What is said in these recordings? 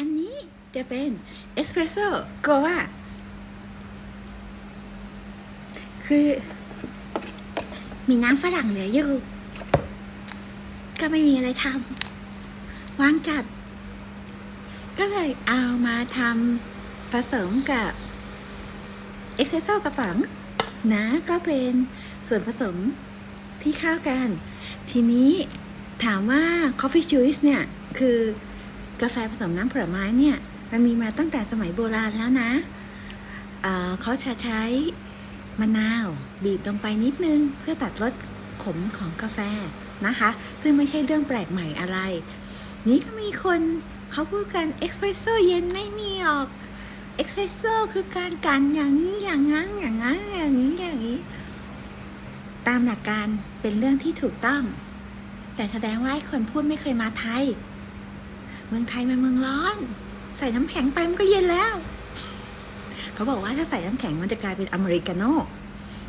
อันนี้จะเป็นเอสเปรสโซ่โกวาคือ มีน้ำฝรั่งเหลืออยู่ ก็ไม่มีอะไรทำวางจัด ก็เลยเอามาทำผสมกับเอสเปรสโซ่กระป๋องนะก็เป็นส่วนผสมที่เข้ากัน ทีนี้ถามว่า Coffee Juice เนี่ย คือ กาแฟผสมน้ำผลไม้เนี่ยมันมีมาตั้งแต่สมัยโบราณแล้วนะเเขาจะใช้มะนาว บีบลงไปนิดนึง เพื่อตัดรสขมของกาแฟนะคะ ซึ่งไม่ใช่เรื่องแปลกใหม่อะไร นี่ก็มีคนเขาพูดกันเอ็กซ์เพรสโซเย็นไม่มีออกเอ็กซ์เพรสโซคือการกันอย่างนี้อย่างนั้นอย่างนั้นอย่างนี้อย่างนี้ ตามหลักการเป็นเรื่องที่ถูกต้อง แต่แสดงว่าคนพูดไม่เคยมาไทย เมืองไทยมันเมืองร้อน ใส่น้ำแข็งไปมันก็เย็นแล้ว เขาบอกว่าถ้าใส่น้ำแข็งมันจะกลายเป็นอเมริกาโน่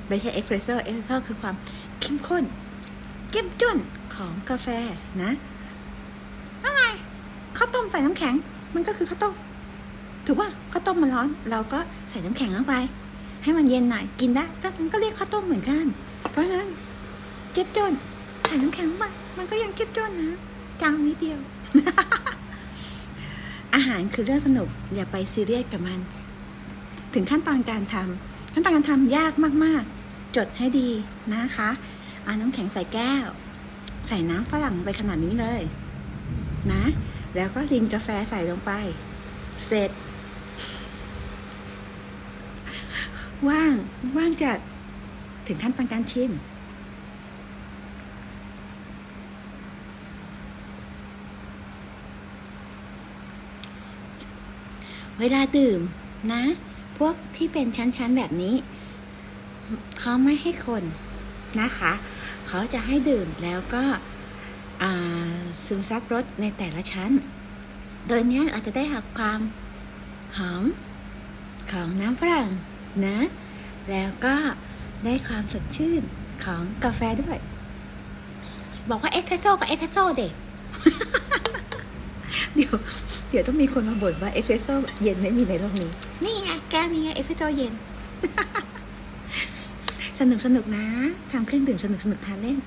ไม่ใช่เอสเปรสโซ่เอสเปรสโซ่คือความเข้มข้นเข้มจ้นของกาแฟนะอะไรข้าวต้มใส่น้ำแข็ง มันก็คือข้าวต้มถูกป่ะข้าวต้มมันร้อน เราก็ใส่น้ำแข็งลงไป ให้มันเย็นหน่อยกินได้ก็มันก็เรียกข้าวต้มเหมือนกัน เพราะฉะนั้นเจ็บจนใส่น้ำแข็งลงไปมันก็ยังเจ็บจนนะจางนิดเดียวาหารคือเรื่องสนุก อย่าไปซีเรียสกับมัน ถึงขั้นตอนการทำขั้นตอนการทำยากมากๆ จดให้ดีนะคะเอาน้ำแข็งใส่แก้ว ใส่น้ำฝรั่งไปขนาดนี้เลย นะ แล้วก็รินกาแฟใส่ลงไป เสร็จ ว่างว่างจัดถึงขั้นตอนการชิม เวลาดื่มนะ พวกที่เป็นชั้นๆแบบนี้ เขาไม่ให้คนนะคะ เขาจะให้ดื่มแล้วก็ซึมซับรสในแต่ละชั้น โดยเนี้ยเราจะได้หักความหอมของน้ำฝรั่งนะ แล้วก็ได้ความสดชื่นของกาแฟด้วย บอกว่าเอสเพรสโซ่กับเอสเพรสโซ่เด็กเดี๋ยว เดี๋ยวต้องมีคนมาบ่นว่าเอสเพรสโซ่เย็นไม่มีในโลกนี้ นี่ไงแก้วนี่ไงเอสเพรสโซ่เย็น สนุกสนุกนะทำเครื่องดื่มสนุกสนุกทานเล่น